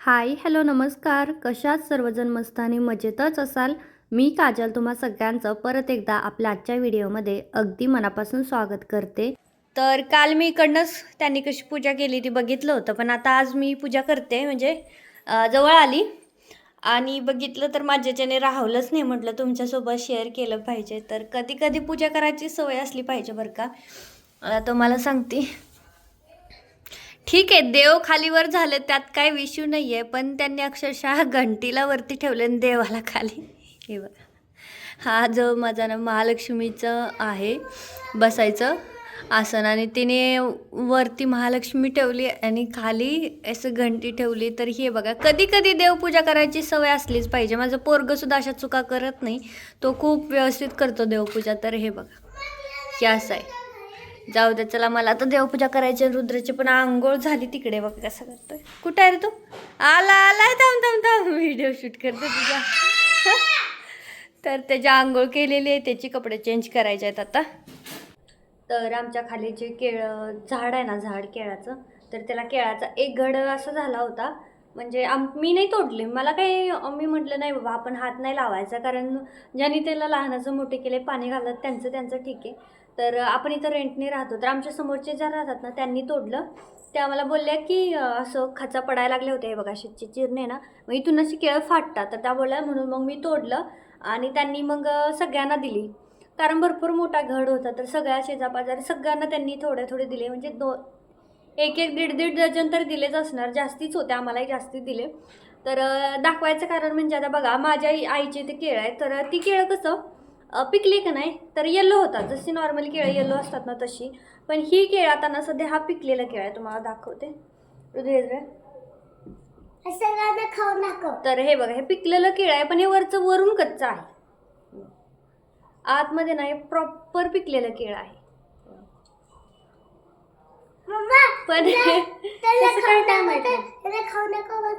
Hi hello नमस्कार. कशात सर्वजण मस्त आणि मजेतच असाल? मी काजल तुम्हा सगळ्यांचं परत एकदा आपल्या आजच्या व्हिडिओमध्ये अगदी मनापासून स्वागत करते. तर काल मी इकडनंच त्यांनी कशी पूजा केली ती बघितलं होतं पण आता आज मी पूजा करते म्हणजे जवळ आली. आणि बघितलं तर माझ्याच्याने राहवलंच नाही म्हटलं तुमच्यासोबत शेअर केलं पाहिजे. तर कधी कधी पूजा करायची सवय असली पाहिजे बरं का? तुम्हाला सांगते. ठीक आहे देव खालीवर झाले त्यात काय विषू नाही आहे पण त्यांनी अक्षरशः घंटीला वरती ठेवले आणि देवाला खाली. हे बघा. हा जो माझा ना महालक्ष्मीचं आहे बसायचं आसन आणि तिने वरती महालक्ष्मी ठेवली आणि खाली असं घंटी ठेवली तर हे बघा कधी कधी देवपूजा करायची सवय असलीच पाहिजे. माझं पोरगंसुद्धा अशा चुका करत नाही. तो खूप व्यवस्थित करतो देवपूजा तर हे बघा. हे असं आहे. जाऊ दे चला मला आता देवपूजा करायची आहे. रुद्राची पण आंघोळ झाली तिकडे बघ कसं करतोय. कुठे आहे रे तू? आला आलाय थांब थांब थांब. व्हिडिओ शूट करते तुझा. तर त्याची आंघोळ केलेली आहे त्याची कपडे चेंज करायचे आहेत आता. तर आमच्या खाली जे केळ झाड आहे ना झाड केळाचं तर त्याला केळाचा एक घड असा झाला होता. म्हणजे आम मी नाही तोडले. मला काही मी म्हटलं नाही बाबा आपण हात नाही लावायचा कारण ज्यांनी त्याला लहानाचं मोठे केले पाणी घालत त्यांचं त्यांचं ठीक आहे. तर आपण इथं रेंटने राहतो. तर आमच्या समोरचे ज्या राहतात ना त्यांनी तोडलं. त्या मला बोलल्या की असं खचा पडायला लागल्या होत्या हे बघा शेतची चिरणे ना. मग इथून अशी केळं फाटतात. तर त्या बोलल्या म्हणून मग मी तोडलं आणि त्यांनी मग सगळ्यांना दिली. कारण भरपूर मोठा घड होता. तर सगळ्या शेजापाजारी सगळ्यांना त्यांनी थोडे थोडे दिले. म्हणजे दो एक एक दीड दीड डझन तर दिलेच असणार. जास्तीच होते. आम्हालाही जास्ती दिले. तर दाखवायचं कारण म्हणजे आता बघा माझ्या आईचे ते केळं आहे तर ती केळं कसं पिकली का नाही तर येल्लो होतात. जशी नॉर्मल केळं येल्लो असतात ना तशी. पण ही केळं आता ना सध्या हा पिकलेला केळं आहे. तुम्हाला दाखवते. तर हे बघा हे पिकलेलं केळं आहे पण हे वरचं वरून कच्चं आहे. आतमध्ये नाही प्रॉपर पिकलेलं केळं आहे. पण हे- त्याला तसं खाऊ काय नको माहिती त्याला खाऊ नको बघ.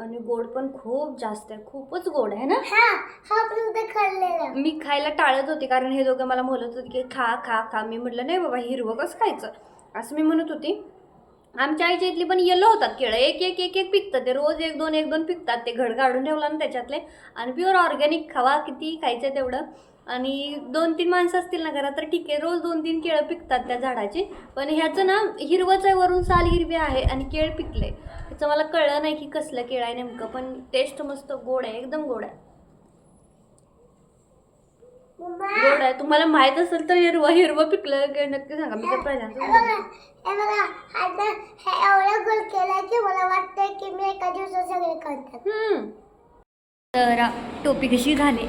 आणि गोड पण खूप जास्त आहे खूपच गोड आहे ना? हा हा पण खाल्लेला. मी खायला टाळत होते कारण हे दोघं मला बोलत होते की खा खा खा. मी म्हटलं नाही बाबा हिरवं कसं खायचं? असं मी म्हणत होती. आमच्या आईच्या इथली पण येलो होतात केळं. एक एक एक एक पिकतात ते रोज एक दोन एक दोन पिकतात. ते घड काढून ठेवला ना त्याच्यातले. आणि प्युअर ऑर्गॅनिक खावा किती खायचं तेवढं. आणि दोन तीन माणसं असतील ना घरात तर ठीक आहे. रोज दोन तीन केळं पिकतात त्या झाडाची. पण ह्याचं ना हिरवंच आहे वरून साल हिरवी आहे आणि केळ पिकले ह्याचं मला कळलं नाही की कसलं केळं आहे नेमकं पण टेस्ट मस्त गोड आहे एकदम गोड आहे. गोड आहे. तुम्हाला माहीत असेल तर हिरवं हिरवं पिकलं की नक्की सांगा. मी तर हे पहिल्यांदा. तर टोपी कशी घाले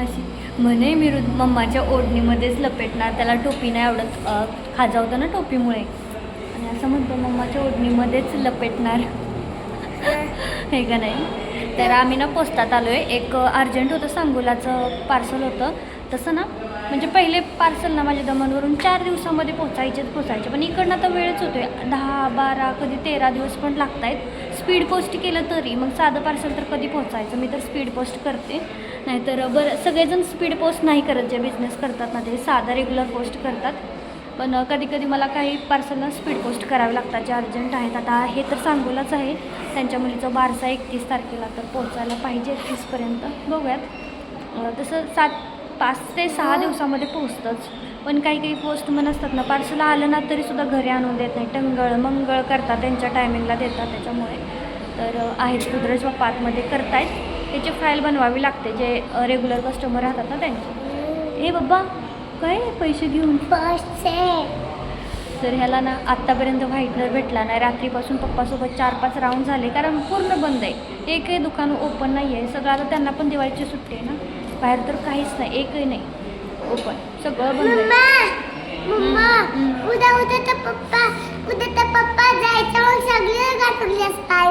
अशी. म्हणे मी रुद मम्माच्या ओढणीमध्येच लपेटणार त्याला टोपी नाही आवडत. खाजावतं ना टोपीमुळे. आणि असं म्हणतो मम्माच्या ओढणीमध्येच लपेटणार. हे का नाही? तर आम्ही ना पोस्टात आलो आहे एक अर्जंट होतं सांगोलाचं पार्सल होतं. तसं ना म्हणजे पहिले पार्सल ना माझ्या दमनवरून चार दिवसामध्ये पोचायचेच पोचायचे पण इकडनं तर वेळच होतो आहे दहा बारा कधी तेरा दिवस पण लागत आहेत स्पीड पोस्ट केलं तरी मग साधं पार्सल तर कधी पोचायचं मी तर स्पीड पोस्ट करते. नाहीतर बरं सगळेजण स्पीड पोस्ट नाही करत जे बिझनेस करतात ना ते साधं रेग्युलर पोस्ट करतात. पण कधी कधी मला काही पार्सलला स्पीड पोस्ट करावे लागतात जे अर्जंट आहेत. आता हे तर सांगोलाच आहे. त्यांच्या मुलीचं बारसा एकतीस तारखेला तर पोचायला पाहिजे एकतीसपर्यंत. बघूयात. तसं सात पाच ते सहा दिवसामध्ये पोचतंच पण काही काही पोस्टमन असतात ना पार्सल आलं ना तरीसुद्धा घरी आणून देत नाही. टंगळ मंगळ करतात त्यांच्या टायमिंगला देतात त्याच्यामुळे. तर आहेत रुद्रज बाप्पा आतमध्ये करतायत. त्याची फाईल बनवावी लागते जे रेग्युलर कस्टमर राहतात ना त्यांची. ए बाबा काय पैसे घेऊन? पैसे तर ह्याला ना आत्तापर्यंत व्हाईटनर भेटला नाही रात्रीपासून पप्पासोबत चार पाच राऊंड झाले कारण पूर्ण बंद आहे. एकही दुकान ओपन नाही आहे सगळं आता त्यांना पण दिवाळीची सुट्टी आहे ना. बाहेर तर काहीच नाही एकही नाही. ओपन सगळं बंद आहे. उद्या तर पप्पा जायचं सगळे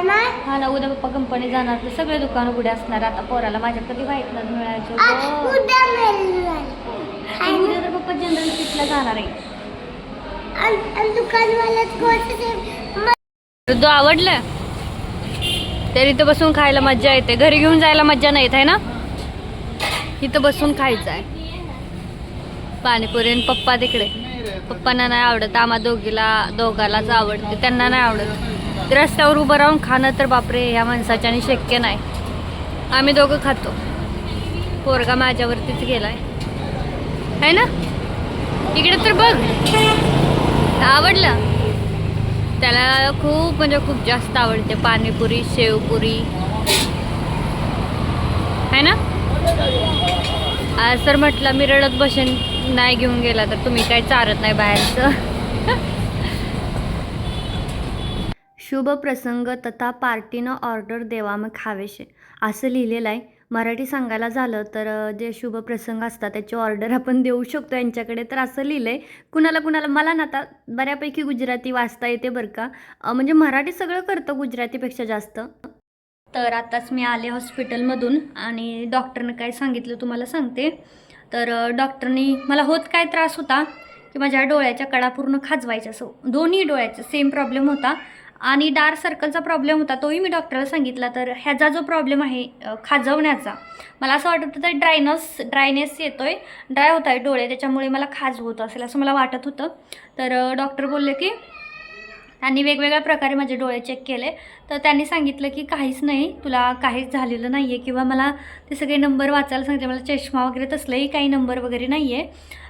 ना हा ना उद्या पप्पा कंपनी जाणार तर सगळे दुकान उघडे असणार. आता पोराला माझ्या कधी व्हाईटनर मिळायचे आ, गं. उद्या मिळणार आणि उद्या तर पप्पा जनरल सीटला जाणार आहे. ऋतू आवडलं? तर इथं बसून खायला मज्जा येते. घरी घेऊन जायला मज्जा नाही येत आहे ना? इथं बसून खायचं आहे. पाणीपुरी आणि पप्पा तिकडे. पप्पांना नाही आवडत आम्हा दोघीला दोघालाच आवडते त्यांना नाही आवडत. ते रस्त्यावर उभं राहून खाणं तर बापरे ह्या माणसाच्या आणि शक्य नाही. आम्ही दोघं खातो. पोरगा माझ्यावरतीच गेलाय. है ना? इकडे तर बघ. आवडलं. त्याला खूप म्हणजे खूप जास्त आवडते. पाणीपुरी शेवपुरी. है ना? आज तर म्हटलं मी रडत बसेन. नाही घेऊन गेला तर तुम्ही काय चारत नाही बाहेरचं. शुभ प्रसंग तथा पार्टीनं ऑर्डर देवा मग खावेशे. असं लिहिलेलं आहे. मराठी सांगायला झालं तर जे शुभ प्रसंग असतात त्याची ऑर्डर आपण देऊ शकतो यांच्याकडे. तर असं लिहिलं आहे कुणाला कुणाला मला ना आता बऱ्यापैकी गुजराती वाचता येते बरं का. म्हणजे मराठी सगळं करतं गुजरातीपेक्षा जास्त. तर आताच मी आले हॉस्पिटलमधून आणि डॉक्टरनं काय सांगितलं तुम्हाला सांगते. तर डॉक्टरनी मला होत काय त्रास होता की माझ्या डोळ्याच्या कडा पूर्ण खाजवायच्या. सो दोन्ही डोळ्याचा सेम प्रॉब्लेम होता आणि डार्क सर्कलचा प्रॉब्लेम होता तोही मी डॉक्टरला सांगितला. तर ह्याचा जो प्रॉब्लेम आहे खाजवण्याचा मला असं वाटत होतं ड्रायनस ड्रायनेस येतो आहे ड्राय होत आहे डोळे त्याच्यामुळे मला खाज होत असेल असं मला वाटत होतं. तर डॉक्टर बोलले की त्यांनी वेगवेगळ्या प्रकारे माझे डोळे चेक केले. तर त्यांनी सांगितलं की काहीच नाही तुला काहीच झालेलं नाही आहे किंवा मला ते सगळे नंबर वाचायला सांगितले. मला चष्मा वगैरे तसलंही काही नंबर वगैरे नाही आहे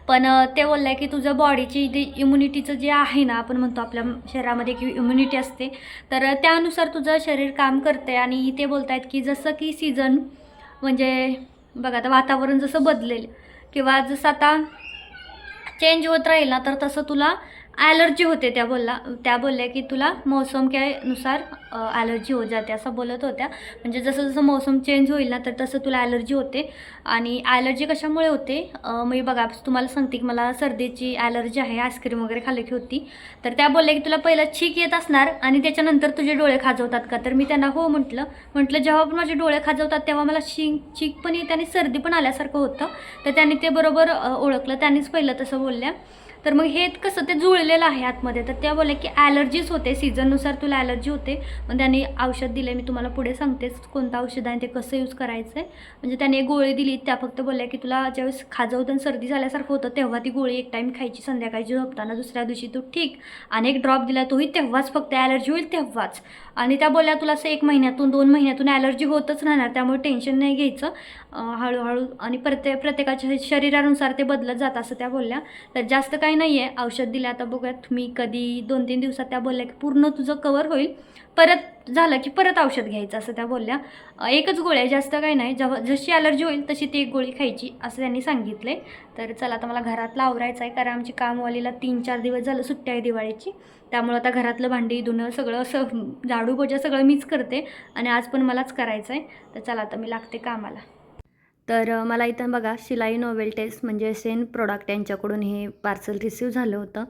पण ते बोललं आहे की तुझं बॉडीची जे इम्युनिटीचं जे आहे ना आपण म्हणतो आपल्या शरीरामध्ये की इम्युनिटी असते तर त्यानुसार तुझं शरीर काम करते आणि ते बोलत आहेत की जसं की सीझन म्हणजे बघा आता वातावरण जसं बदलेल किंवा जसं आता चेंज होत राहील ना तर तसं तुला ॲलर्जी होते त्या बोलला त्या बोलल्या की तुला मौसम के नुसार ॲलर्जी हो जाते असं बोलत होत्या. म्हणजे जसं जसं मौसम चेंज होईल ना तर तसं तुला ॲलर्जी होते. आणि ॲलर्जी कशामुळे होते? मी बघा तुम्हाला सांगते की मला सर्दीची ॲलर्जी आहे आईस्क्रीम वगैरे खाल्ली की होती. तर त्या बोलल्या की तुला पहिलं छीक येत असणार आणि त्याच्यानंतर तुझे डोळे खाजवतात का? तर मी त्यांना हो म्हटलं. म्हटलं जेव्हा पण माझे डोळे खाजवतात तेव्हा मला शी चीक पण येते आणि सर्दी पण आल्यासारखं होतं. तर त्यांनी ते बरोबर ओळखलं. त्यांनीच पहिलं तसं बोलल्या. तर मग हे कसं ते जुळलेलं आहे आतमध्ये. तर त्या बोलल्या की ॲलर्जीच होते. सीझननुसार तुला ॲलर्जी होते. मग त्यांनी औषध दिले मी तुम्हाला पुढे सांगतेच कोणतं औषध आहे ते कसं यूज करायचं आहे म्हणजे त्याने एक गोळी दिली त्या फक्त बोलल्या की तुला ज्यावेळेस खाजवतं सर्दी झाल्यासारखं होतं तेव्हा ती गोळी एक टाईम खायची संध्याकाळची झोपताना दुसऱ्या दिवशी तू ठीक. आणि एक ड्रॉप दिला तोही तेव्हाच फक्त ॲलर्जी होईल तेव्हाच. आणि त्या बोलल्या तुला असं एक महिन्यातून दोन महिन्यातून ॲलर्जी होतच राहणार त्यामुळे टेन्शन नाही घ्यायचं. हळूहळू आणि प्रत्येक प्रत्येकाच्या शरीरानुसार ते बदलत जात असं त्या बोलल्या. तर जास्त काही नाही आहे औषध दिलं आता बघूयात. मी कधी दोन तीन दिवसात त्या बोलल्या की पूर्ण तुझं कवर होईल. परत झालं की परत औषध घ्यायचं असं त्या बोलल्या. एकच गोळ्या जास्त काही नाही. जेव्हा जशी ॲलर्जी होईल तशी ती एक गोळी खायची असं त्यांनी सांगितलं तर चला आता मला घरातलं आवरायचं आहे कारण आमची कामवालीला तीन चार दिवस झालं सुट्टी आहे दिवाळीची. त्यामुळं आता घरातलं भांडी धुणं सगळं असं झाडू सगळं मीच करते आणि आज पण मलाच करायचं आहे तर चला आता मी लागते कामाला. तर मला इथं बघा शिलाई नोवेल टेस्ट म्हणजे सेन प्रोडक्ट यांच्याकडून हे पार्सल रिसीव झालं होतं.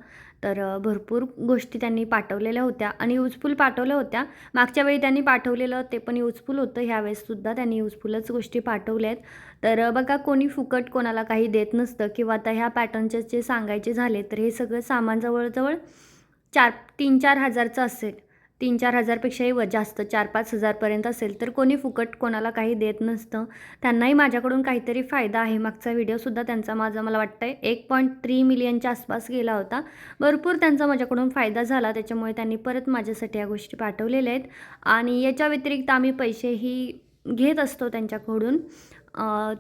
तर भरपूर गोष्टी त्यांनी पाठवलेल्या होत्या आणि युजफुल पाठवल्या होत्या. मागच्या वेळी त्यांनी पाठवलेलं ते पण युजफुल होतं. ह्यावेळेससुद्धा त्यांनी युजफुलच गोष्टी पाठवल्या आहेत. तर बघा कोणी फुकट कोणाला काही देत नसतं किंवा आता ह्या पॅटर्नचे जे सांगायचे झाले तर हे सगळं सामान जवळजवळ चार तीन चार हजारचं असेल. तीन चार हजारपेक्षाही व जास्त चार पाच हजारपर्यंत असेल तर कोणी फुकट कोणाला काही देत नसतं. त्यांनाही माझ्याकडून काहीतरी फायदा आहे. मागचा व्हिडिओसुद्धा त्यांचा माझा मला वाटतं आहे एक पॉईंट थ्री मिलियनच्या आसपास गेला होता. भरपूर त्यांचा माझ्याकडून फायदा झाला. त्याच्यामुळे त्यांनी परत माझ्यासाठी या गोष्टी पाठवलेल्या आहेत. आणि याच्या व्यतिरिक्त आम्ही पैसेही घेत असतो त्यांच्याकडून.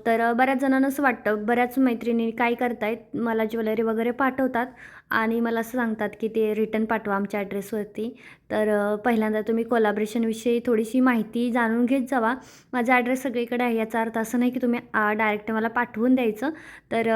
तर बऱ्याच जणांना असं वाटतं बऱ्याच मैत्रिणी काय करतायत मला ज्वेलरी वगैरे पाठवतात आणि मला असं सांगतात की ते रिटर्न पाठवा आमच्या ॲड्रेसवरती. तर पहिल्यांदा तुम्ही कोलाब्रेशनविषयी थोडीशी माहिती जाणून घेत जावा. माझा ॲड्रेस सगळीकडे आहे याचा अर्थ असं नाही की तुम्ही डायरेक्ट मला पाठवून द्यायचं. तर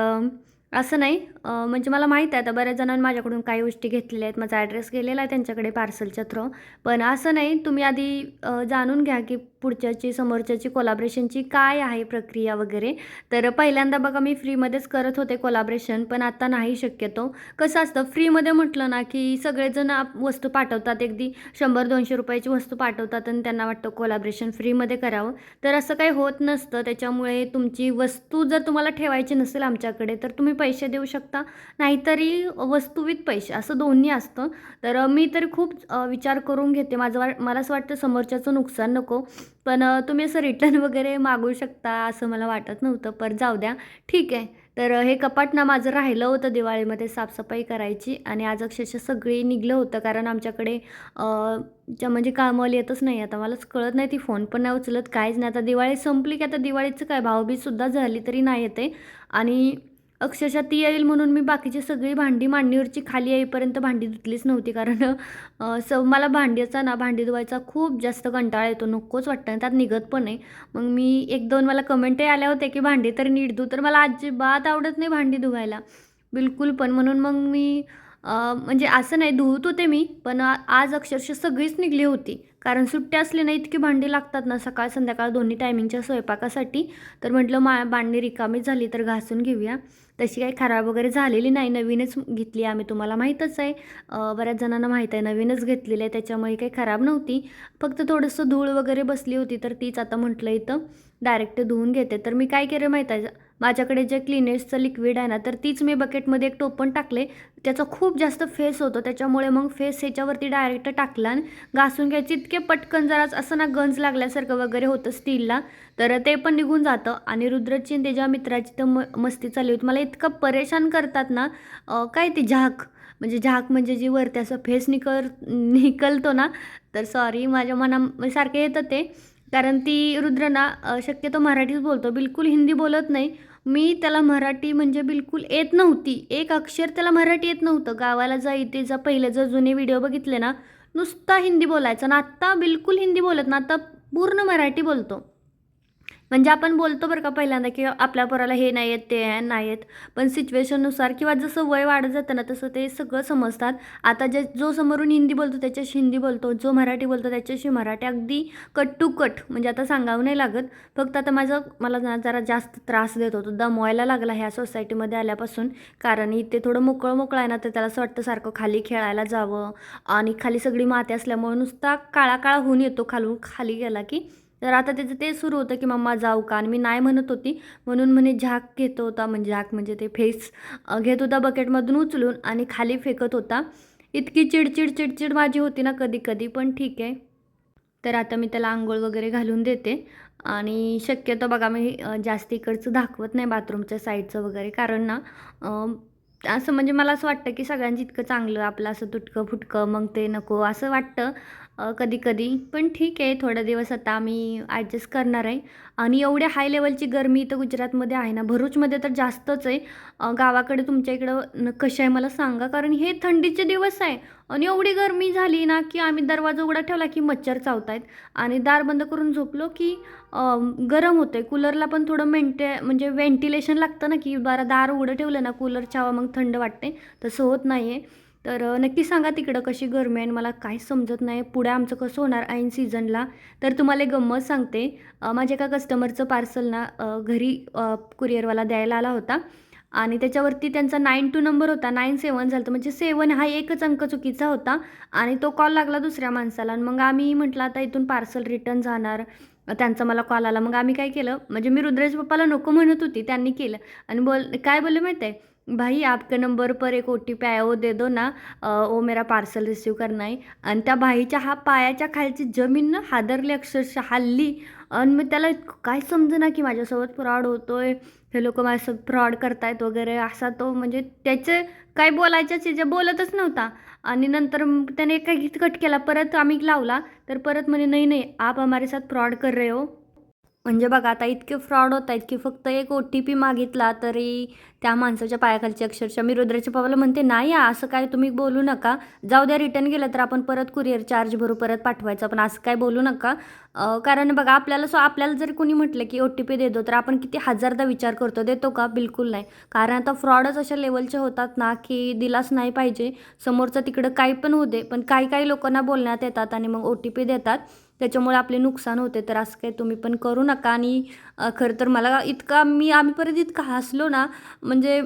असं नाही. म्हणजे मला माहीत आहे आता बऱ्याच जणांनी माझ्याकडून काही गोष्टी घेतलेल्या आहेत. माझा ॲड्रेस गेलेला आहे त्यांच्याकडे पार्सलच्या थ्रू पण असं नाही तुम्ही आधी जाणून घ्या की पुढच्याची समोरच्याची कोलाब्रेशनची काय आहे प्रक्रिया वगैरे? तर पहिल्यांदा बघा मी फ्रीमध्येच करत होते कोलाब्रेशन पण आता नाही शक्यतो. कसं असतं फ्रीमध्ये म्हटलं ना की सगळेजण वस्तू पाठवतात. अगदी शंभर दोनशे रुपयाची वस्तू पाठवतात आणि त्यांना वाटतं कोलाब्रेशन फ्रीमध्ये करावं. तर असं काही होत नसतं. त्याच्यामुळे तुमची वस्तू जर तुम्हाला ठेवायची नसेल आमच्याकडे तर तुम्ही पैसे देऊ शकता. नाहीतरी वस्तू विथ पैसे असं दोन्ही असतं. तर मी तरी खूप विचार करून घेते. माझं मला असं वाटतं समोरच्याचं नुकसान नको. पण तुम्ही असं रिटर्न वगैरे मागू शकता असं मला वाटत नव्हतं पर जाऊ द्या. ठीक आहे. तर हे कपाट ना माझं राहिलं होतं दिवाळीमध्ये साफसफाई करायची आणि आज अक्षरशः सगळी निघलं होतं कारण आमच्याकडे म्हणजे कामवाली येतच नाही. आता मलाच कळत नाही ती फोन पण नाही उचलत काहीच नाही. आता दिवाळी संपली की आता दिवाळीचं काय? भाऊबीजसुद्धा झाली तरी नाही येते. आणि अक्षरशः ती येईल म्हणून मी बाकीची सगळी भांडी मांडणीवरची खाली येईपर्यंत भांडी धुतलीच नव्हती. कारण स मला भांड्याचा ना भांडी धुवायचा खूप जास्त कंटाळा येतो. नकोच वाटतं. आणि त्यात निघत पण आहे मग मी एक दोन मला कमेंटही आल्या होत्या की भांडी तर नीट धु. तर मला अजिबात आवडत नाही भांडी धुवायला. बिलकुल पण. म्हणून मग मी म्हणजे असं नाही धुवत होते मी. पण आज अक्षरशः सगळीच निघली होती. कारण सुट्ट्या असली नाही इतकी भांडी लागतात ना सकाळ संध्याकाळ दोन्ही टायमिंगच्या स्वयंपाकासाठी. तर म्हटलं मा भांडी रिकामी झाली तर घासून घेऊया. तशी काही खराब वगैरे झालेली नाही. नवीनच घेतली आम्ही तुम्हाला माहीतच आहे. बऱ्याच जणांना माहीत आहे नवीनच घेतलेली आहे त्याच्यामुळे काही खराब नव्हती. फक्त थोडंसं धूळ वगैरे बसली होती तर तीच आता म्हटलं इथं डायरेक्ट धुवून घेते. तर मी काय केलं माहीत आहे? माझ्याकडे जे क्लिनेसचं लिक्विड आहे ना तर तीच मी बकेटमध्ये एक टोपण टाकले. त्याचा खूप जास्त फेस होतो त्याच्यामुळे मग फेस ह्याच्यावरती डायरेक्ट टाकला आणि घासून घ्यायची. इतके पटकन जराच असं ना गंज लागल्यासारखं वगैरे होतं स्टीलला तर ते पण निघून जातं. आणि रुद्रची आणि त्याच्या मित्राची तर म मस्ती चालली होती मला इतकं परेशान करतात ना काय ते झाक? म्हणजे झाक म्हणजे जी वरती असं फेस निकल निकलतो ना तर सॉरी माझ्या मना सारखे येतं ते. कारण ती रुद्र ना शक्यतो मराठीच बोलतो. बिलकुल हिंदी बोलत नाही. मी त्याला मराठी म्हणजे बिलकुल येत नव्हती. एक अक्षर त्याला मराठी येत नव्हतं. गावाला जा इथे जा. पहिले जर जुने व्हिडिओ बघितले ना नुसता हिंदी बोलायचा. ना आत्ता बिलकुल हिंदी बोलत ना आता पूर्ण मराठी बोलतो. म्हणजे आपण बोलतो बरं का पहिल्यांदा की आपल्या पोराला हे नाही येत ते आहे, नाही येत. पण सिच्युएशननुसार किंवा जसं वय वाढत जातं ना तसं ते सगळं समजतात. आता जे जो समोरून हिंदी बोलतो त्याच्याशी हिंदी बोलतो जो मराठी बोलतो त्याच्याशी मराठी अगदी कट टू कट. म्हणजे आता सांगावं नाही लागत. फक्त आता माझं मला ना जरा जास्त त्रास देत होतो. दमवायला लागला ह्या सोसायटीमध्ये आल्यापासून. कारण इथे थोडं मोकळं मोकळं आहे ना तर त्याला असं वाटतं सारखं खाली खेळायला जावं. आणि खाली सगळी माती असल्यामुळे नुसता काळा काळा होऊन येतो खालून खाली गेला की. तर आता त्याचं ते सुरू होतं की मम्मा जाऊ का? आणि मी नाही म्हणत होती. म्हणून म्हणे झाक घेतो होता. म्हणजे झाक म्हणजे ते फेस घेत होता बकेटमधून उचलून आणि खाली फेकत होता. इतकी चिडचिड चिडचिड माझी होती ना कधी कधी. पण ठीक आहे. तर आता मी त्याला आंघोळ वगैरे घालून देते. आणि शक्यतो बघा मी जास्त इकडचं दाखवत नाही बाथरूमच्या साईडचं वगैरे. कारण ना असं म्हणजे मला असं वाटतं की सगळ्यांचं इतकं चांगलं आपलं असं तुटकं फुटकं मग ते नको असं वाटतं. कधी कधी पण ठीक आहे थोडा दिवस आता आम्ही ॲडजस्ट करणार आहे. आणि एवढ्या हाय लेवलची गरमी इथं गुजरातमध्ये आहे ना भरूचमध्ये तर जास्तच आहे. गावाकडे तुमच्या इकडं न आहे मला सांगा. कारण हे थंडीचे दिवस आहे. आणि एवढी गरमी झाली ना की आम्ही दरवाजा उघडा ठेवला की मच्छर चावत आहेत आणि दार बंद करून झोपलो की गरम होतं आहे कूलरला पण थोडं मेंटे म्हणजे व्हेंटिलेशन लागतं ना की बारा दार उघडं ठेवलं ना कूलर छावा मग थंड वाटते. तसं होत नाही आहे तर नक्की सांगा तिकडं कशी गरमी आहे आणि मला काहीच समजत नाही. पुढे आमचं कसं होणार ऐन सीझनला? तर तुम्हाला एक गंमत सांगते. माझ्या एका कस्टमरचं पार्सल ना घरी कुरिअरवाला द्यायला आला होता. आणि त्याच्यावरती त्यांचा नाईन टू नंबर होता. नाईन सेवन झालं तर म्हणजे सेवन हा एकच अंक चुकीचा होता. आणि तो कॉल लागला दुसऱ्या माणसाला. आणि मग आम्ही म्हटलं आता इथून पार्सल रिटर्न जाणार. त्यांचा मला कॉल आला. मग आम्ही काय केलं? म्हणजे मी रुद्रेश पप्पाला नको म्हणत होती. त्यांनी केलं. आणि बोल काय बोलले माहीत आहे? भाई आपके नंबर पर एक ओ टी पी आया वो दे दो ना। वो मेरा पार्सल रिसीव करना आहे आणि त्या भाईच्या हा पायाच्या खालची जमीन ना हादरली अक्षरशः हल्ली. आणि मग त्याला काय समजेना की माझ्यासोबत फ्रॉड होतोय. हे लोक माझ्यासोबत फ्रॉड करतायत वगैरे. असा तो म्हणजे त्याचे काय बोलायच्या जे बोलतच नव्हता. आणि नंतर मग त्याने काही गीत कट केला परत आम्ही लावला. तर परत म्हणे नाही नाही आप हमारे साथ फ्रॉड कर रहे हो. म्हणजे बघा आता इतके फ्रॉड होत आहेत की फक्त एक ओ टी पी मागितला तरी त्या माणसाच्या पायाखालची अक्षरशः. मी रुद्राच्या पावाला म्हणते नाही असं काय तुम्ही बोलू नका. जाऊ द्या रिटर्न गेलं तर आपण परत कुरिअर चार्ज भरू परत पाठवायचं. पण असं काय बोलू नका. कारण बघा आपल्याला सो आपल्याला जर कोणी म्हटलं की ओ टी पी देतो तर आपण किती हजारदा विचार करतो देतो का? बिलकुल नाही. कारण आता फ्रॉडच अशा लेवलचे होतात ना की दिलाच नाही पाहिजे. समोरचं तिकडं काही पण होऊ दे पण काही काही लोकांना बोलण्यात येतात आणि मग ओ टी पी देतात. त्याच्यामुळे आपले नुकसान होते. तर असं काही तुम्ही पण करू नका. आणि खरं तर मला इतका मी आम्ही परत इतका हसलो ना म्हणजे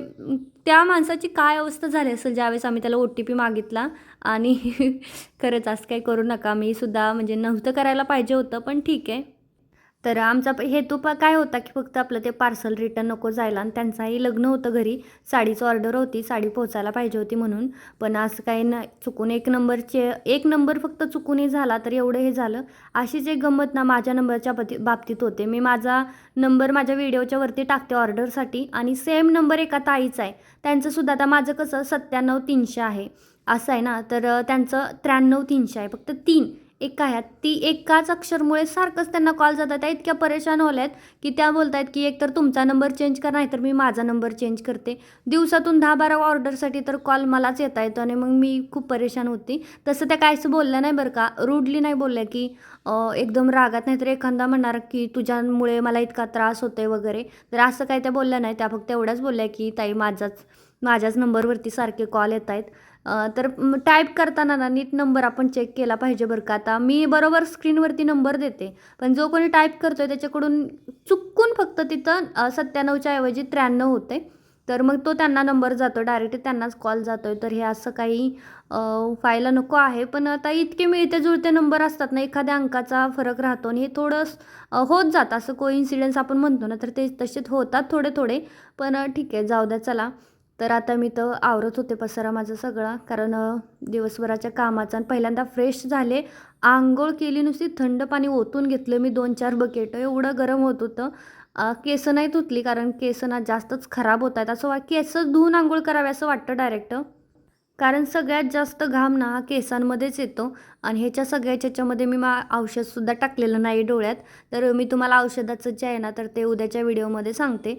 त्या माणसाची काय अवस्था झाली असेल ज्यावेळेस आम्ही त्याला ओ टी पी मागितला? आणि खरंच असं काही करू नका. मी सुद्धा म्हणजे नव्हतं करायला पाहिजे होतं पण ठीक आहे. तर आमचा प- हेतू प काय होता की फक्त आपलं ते पार्सल रिटर्न नको जायला आणि त्यांचाही लग्न होतं घरी. साडीचं ऑर्डर होती साडी पोचायला पाहिजे होती म्हणून. पण असं काही नाही चुकून एक नंबरचे एक नंबर फक्त चुकूनही झाला तर एवढं हे झालं. अशीच एक गंमत ना माझ्या नंबरच्या बती बाबतीत होते. मी माझा नंबर माझ्या व्हिडिओच्या वरती टाकते ऑर्डरसाठी आणि सेम नंबर एका ताईचा आहे. त्यांचंसुद्धा आता माझं कसं सत्त्याण्णव तीनशे आहे. असं आहे ना? तर त्यांचं त्र्याण्णव तीनशे आहे. फक्त तीन. एका ह्यात. ती एकाच अक्षरमुळे सारखंच त्यांना कॉल जातात. त्या इतक्या परेशान आहेत की त्या बोलत आहेत की एकतर तुमचा नंबर चेंज करा नाहीतर मी माझा नंबर चेंज करते. दिवसातून दहा बारा ऑर्डरसाठी तर कॉल मलाच येता येतो आणि मग मी खूप परेशान होती. तसं त्या काहीच बोलल्या नाही बरं का. रूडली नाही बोलल्या की एकदम रागात नाही तर एखादा म्हणणार की तुझ्यामुळे मला इतका त्रास होतोय वगैरे. तर असं काही त्या बोलल्या नाही. त्या फक्त एवढ्याच बोलल्या की ताई माझाच माझ्याच नंबरवरती सारखे कॉल येत आहेत तर टाईप करताना ना नीट नंबर आपण चेक केला पाहिजे बरं का. आता मी बरोबर स्क्रीनवरती नंबर देते पण जो कोणी टाईप करतोय त्याच्याकडून चुकून फक्त तिथं सत्त्याण्णवच्या ऐवजी त्र्याण्णव होते तर मग तो त्यांना नंबर जातो डायरेक्ट त्यांनाच कॉल जातो आहे तर हे असं काही व्हायला नको आहे. पण आता इतके मिळते जुळते नंबर असतात ना एखाद्या अंकाचा फरक राहतो आणि हे थोडं होत जातं. असं कोइन्सिडन्स आपण म्हणतो ना तर ते तसेच होतात थोडे थोडे पण ठीक आहे जाऊ द्या चला. तर आता मी तर आवरत होते पसारा माझा सगळा कारण दिवसभराच्या कामाचा आणि पहिल्यांदा फ्रेश झाले आंघोळ केली नुसती थंड पाणी ओतून घेतलं मी दोन चार बकेट एवढं गरम होत होतं. केस नाही धुतली कारण केस ना जास्तच खराब होत आहेत. असं वा केस धुवून आंघोळ करावे असं वाटतं डायरेक्ट कारण सगळ्यात जास्त घाम ना हा केसांमध्येच येतो आणि ह्याच्या सगळ्याच्या ह्याच्यामध्ये मी मा औषधसुद्धा टाकलेलं नाही डोळ्यात. तर मी तुम्हाला औषधाचं जे आहे ना तर ते उद्याच्या व्हिडिओमध्ये सांगते.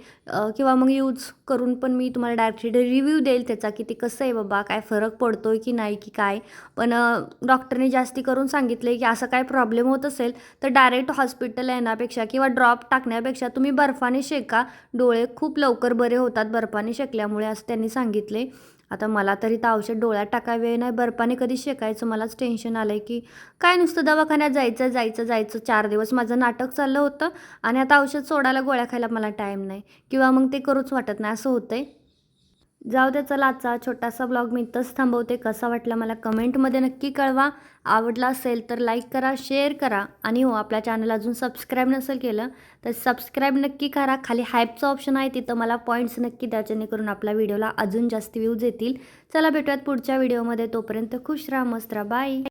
किंवा मग यूज करून पण मी तुम्हाला डायरेक्ट रिव्ह्यू देईल त्याचा की ते कसं आहे बाबा काय फरक पडतो आहे की नाही की काय. पण डॉक्टरने जास्ती करून सांगितले की असं काय प्रॉब्लेम होत असेल तर डायरेक्ट हॉस्पिटल येण्यापेक्षा किंवा ड्रॉप टाकण्यापेक्षा तुम्ही बर्फाने शेका. डोळे खूप लवकर बरे होतात बर्फाने शेकल्यामुळे असं त्यांनी सांगितले आता मला तरी तर औषध डोळ्यात टाकावे वेळ नाही बर्फाने कधी शेकायचं? मलाच टेन्शन आलं आहे की काय नुसतं दवाखान्यात जायचं जायचं जायचं? चार दिवस माझं नाटक चाललं होतं आणि आता औषध सोडायला गोळ्या खायला मला टाईम नाही. किंवा मग ते करूच वाटत नाही असं होतं आहे जाऊ दे चला आजचा छोटासा ब्लॉग मी इथंच थांबवते. कसा वाटला मला कमेंटमध्ये नक्की कळवा. आवडला असेल तर लाईक करा शेअर करा. आणि हो आपल्या चॅनल अजून सबस्क्राईब नसेल केलं तर सबस्क्राईब नक्की करा. खाली हायपचं ऑप्शन आहे तिथं मला पॉईंट्स नक्की द्या जेणेकरून आपल्या व्हिडिओला अजून जास्त व्ह्यूज येतील. चला भेटूयात पुढच्या व्हिडिओमध्ये तोपर्यंत खुश राहा मस्त राहा. बाय